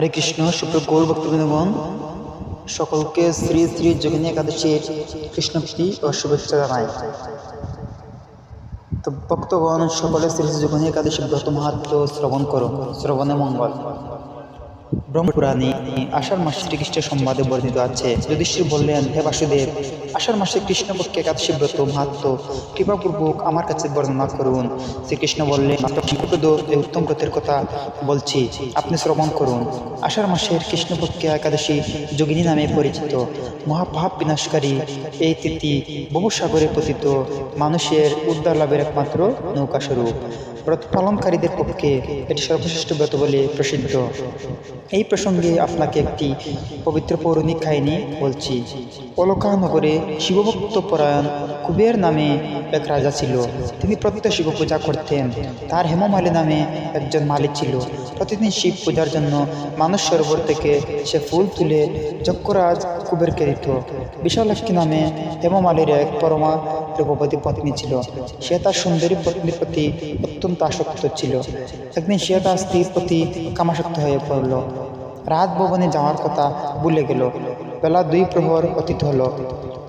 হরে কৃষ্ণ সুপ্র গৌর ভক্তবৃন্দগণ সকলকে শ্রী শ্রী যোগিনী একাদশীর কৃষ্ণপ্রীতি ও শুভেচ্ছা জানাই। তো ভক্তগণ, সকলে শ্রী শ্রী যোগিনী একাদশী ব্রত মাহাত্ম শ্রবণ করো শ্রবণে মঙ্গল। ব্রহ্মপুরাণে আষাঢ় মাসে শ্রীকৃষ্ণের সম্বাদে বর্ণিত আছে। যুধিষ্ঠির বললেন, হে বাসুদেব আষাঢ় মাসে কৃষ্ণপক্ষে একাদশী ব্রত, মাহাত্ম, কৃপাপূর্বক আমার কাছে বর্ণনা করুন। শ্রীকৃষ্ণ বললেন উত্তম ব্রতের কথা বলছি। আপনি শ্রবণ করুন। আষাঢ় মাসের কৃষ্ণপক্ষে একাদশী যোগিনী নামে পরিচিত মহাভাব বিনাশকারী এই তিথি বহু সাগরে পতিত মানুষের উদ্ধার লাভের একমাত্র নৌকা স্বরূপ। ব্রত পালনকারীদের পক্ষে এটি সর্বশ্রেষ্ঠ ব্রত বলে প্রসিদ্ধ। এই প্রসঙ্গে আপনাকে একটি পবিত্র পৌরাণিক কাহিনী বলছি। অলকা নগরে শিবভক্ত পরায়ণ কুবের নামে এক রাজা ছিল। তিনি প্রত্যেক শিব পূজা করতেন। তার হেমমালী নামে একজন মালিক ছিল। প্রতিদিন শিব পূজার জন্য মানুষ সরোবর থেকে সে ফুল তুলে যক্ষরাজ কুবেরকে দিত। বিশালক্ষ্মী নামে হেমমালির এক পরমা রূপবতী পত্নী ছিল। সে তার সুন্দরী পত্নীর প্রতি অত্যন্ত আসক্ত ছিল। একদিন সে তার স্ত্রীর প্রতি কামাসক্ত হয়ে পড়ল। রাত ভবনে যাওয়ার কথা ভুলে গেল। বেলা দুই প্রহর অতীত হলো।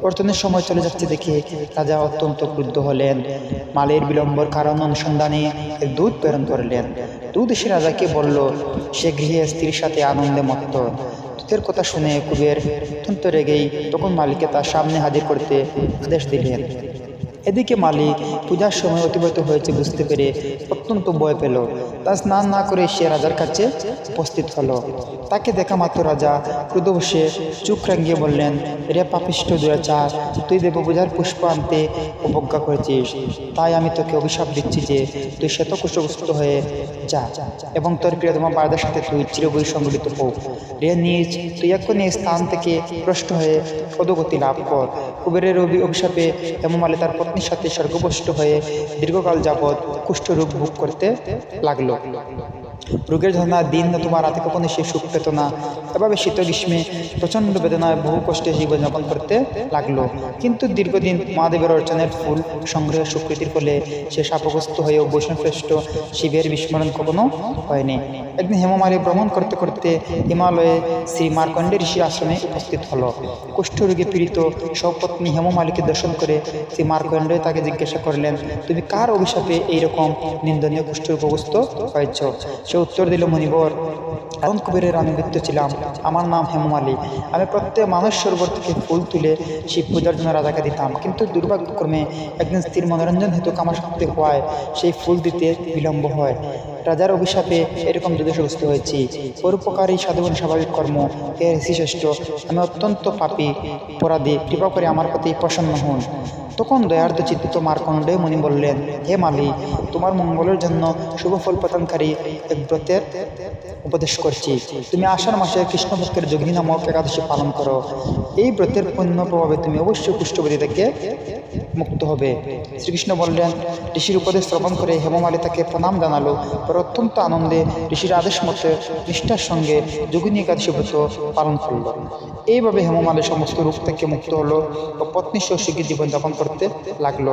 অর্জনের সময় চলে যাচ্ছে দেখে রাজা অত্যন্ত ক্রুদ্ধ হলেন। মালের বিলম্বর কারণ অনুসন্ধানে এক দুধ প্রেরণ করলেন। দুধ এসে রাজাকে বলল, সে গৃহে স্ত্রীর সাথে আনন্দে মত্ত। দূতের কথা শুনে কুবের অত্যন্ত রেগেই তখন মালিককে তার সামনে হাজির করতে আদেশ দিলেন। এদিকে মালিক পূজার সময় অতিবাহিত হয়েছে বুঝতে পেরে অত্যন্ত ভয় পেল। তা স্নান না করে সে রাজার কাছে উপস্থিত হলো। তাকে দেখা মাত্র রাজা ক্রুদ্ধ বসে চুপ রাঙ্গিয়ে বললেন, রে পাপিষ্ট দুরাচার, তুই দেব পূজার পুষ্প আনতে অবজ্ঞা করেছিস। তাই আমি তোকে অভিশাপ দিচ্ছি যে তুই শ্বেত শ্বেতকুষ্ঠগ্রস্ত হয়ে যা এবং তোর প্রিয়তমা বারদার সাথে তুই চিরবই সংগঠিত হোক। রে নিজ তুই এক্ষুনি স্থান থেকে ভ্রষ্ট হয়ে পদগতি লাভ কর। কুবেরের অভি, অভিশাপে হেমমালে তার পত্নীর সাথে স্বর্গভষ্ট হয়ে দীর্ঘকাল যাবৎ কুষ্ঠরূপ ভোগ করতে লাগল। রোগের ধরনা দিন তোমার রাতে কখনো সে সুখ পেত না। এভাবে শীত গ্রীষ্মে প্রচণ্ড বেদনায় বহু কষ্টে জীবনযাপন করতে লাগল। কিন্তু দীর্ঘদিন মহাদেবের অর্চনের ফুল সংগ্রহের সুকৃতির ফলে সে সাপগ্রস্ত হয়েও বৈষ্ণবশ্রেষ্ঠ শিবের বিস্মরণ কখনো হয়নি। একদিন হেমমালী ভ্রমণ করতে করতে হিমালয়ে শ্রী মার্কণ্ডে ঋষি আশ্রমে উপস্থিত হলো। কুষ্ঠরোগে পীড়িত সপত্নী হেমমালীকে দর্শন করে শ্রী মার্কণ্ডে তাকে জিজ্ঞাসা করলেন, তুমি কার অভিশাপে এইরকম নিন্দনীয় কুষ্ঠরোগগ্রস্ত হয়েছ? সে উত্তর দিল মণিবর এমন কুবেরের আমি মৃত্য ছিলাম। আমার নাম হেমমালী আমি প্রত্যেক মানুষ সরোবর থেকে ফুল তুলে শিব পূজার জন্য রাজাকে দিতাম। কিন্তু দুর্ভাগ্যক্রমে একদিন স্ত্রীর মনোরঞ্জন হেতু কামাশক্তি হওয়ায় সেই ফুল দিতে বিলম্ব হয়। রাজার অভিশাপে এরকম দুদশগ্রস্ত হয়েছি। পরোপকারী সাধুবন স্বাভাবিক কর্ম, হে ঋষিশ্রেষ্ঠ আমি অত্যন্ত পাপী, অপরাধী, কৃপা করে আমার প্রতি প্রসন্ন হন। তখন দয়ার্দ চিত্তিত মার্কণ্ডে মুনি বললেন, হে মালি তোমার মঙ্গলের জন্য শুভ ফল প্রদানকারী এক ব্রতের উপদেশ করছি। তুমি আষাঢ় মাসে কৃষ্ণপক্ষের যোগিনী নামক একাদশী পালন করো। এই ব্রতের পণ্য প্রভাবে তুমি অবশ্যই পুষ্টবতী থেকে মুক্ত হবে। শ্রীকৃষ্ণ বললেন, ঋষির উপদেশ শ্রবণ করে হেমমালী তাকে প্রণাম জানালো। পর অত্যন্ত আনন্দে ঋষির আদেশ মতে নিষ্ঠার সঙ্গে যোগিনী একাদশী ব্রত পালন করল। এইভাবে হেমমালী সমস্ত রূপ থেকে মুক্ত হলো ও পত্নী সুখী জীবনযাপন করতে লাগল।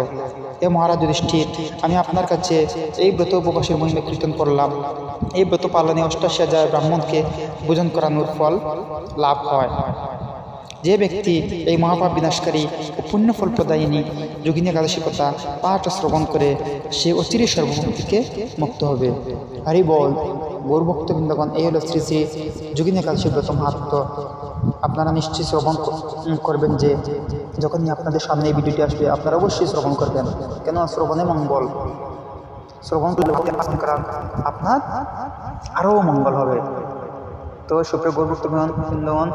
এ মহারাজ যুধিষ্ঠির, আমি আপনার কাছে এই ব্রত উপবাসের মহিমা কীর্তন করলাম। এই ব্রত পালনে অষ্টাশি হাজার ব্রাহ্মণকে ভোজন করানোর ফল লাভ হয়। যে ব্যক্তি এই মহাপাপ বিনাশকারী ও পুণ্যফল প্রদায়িনী যোগিনী একাদশী কথা পাঠ শ্রবণ করে, সে অচিরে সর্বভূম মুক্ত হবে। হরি বল গৌরভক্ত বৃন্দগণ এই হলো শ্রী শ্রী যোগিনী একাদশী ব্রত মাহাত্ম আপনারা নিশ্চয়ই শ্রবণ করবেন যে, যখনই আপনাদের সামনে এই ভিডিওটি আসবে, আপনারা অবশ্যই শ্রবণ করবেন। কেন শ্রবণে মঙ্গল। শ্রবণ করলে পালন করা আপনার আরও মঙ্গল হবে। তো সুপ্রিয় গৌরভক্ত বৃন্দগণ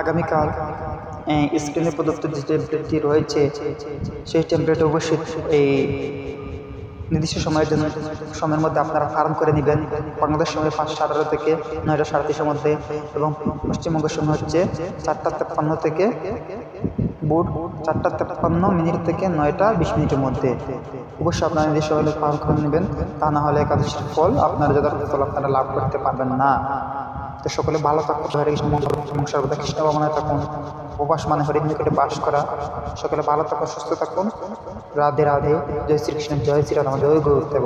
আগামীকাল স্ক্রিনে প্রদত্ত যে টেম্পলেটটি রয়েছে, সেই টেম্পলেট অবশ্যই এই নির্দিষ্ট সময়ের জন্য, সময়ের মধ্যে আপনারা ফার্ম করে নেবেন। বাংলাদেশ সময় পাঁচশো আঠারো থেকে নয়টা সাড়ে তিনশোর মধ্যে এবং পশ্চিমবঙ্গের সময় হচ্ছে চারটা তেপ্পান্ন থেকে বুট চারটা তেপ্পান্ন মিনিট থেকে নয়টা বিশ মিনিটের মধ্যে। অবশ্যই আপনারা নির্দিষ্ট হলে ফার্ম করে নেবেন, তা না হলে একাদশীর ফল আপনারা যথার্থ ফল আপনারা লাভ করতে পারবেন না। তো সকলে ভালো থাকুন হরে কৃষ্ণ সর্বদা কৃষ্ণ ভাবনায় থাকুন। উপবাস মানে হরিণ নিকটে বাস করা। সকলে ভালো থাকুন, সুস্থ থাকুন। রাধে রাধে, জয় শ্রীকৃষ্ণ, জয় শ্রীরাম, জয় গুরু দেব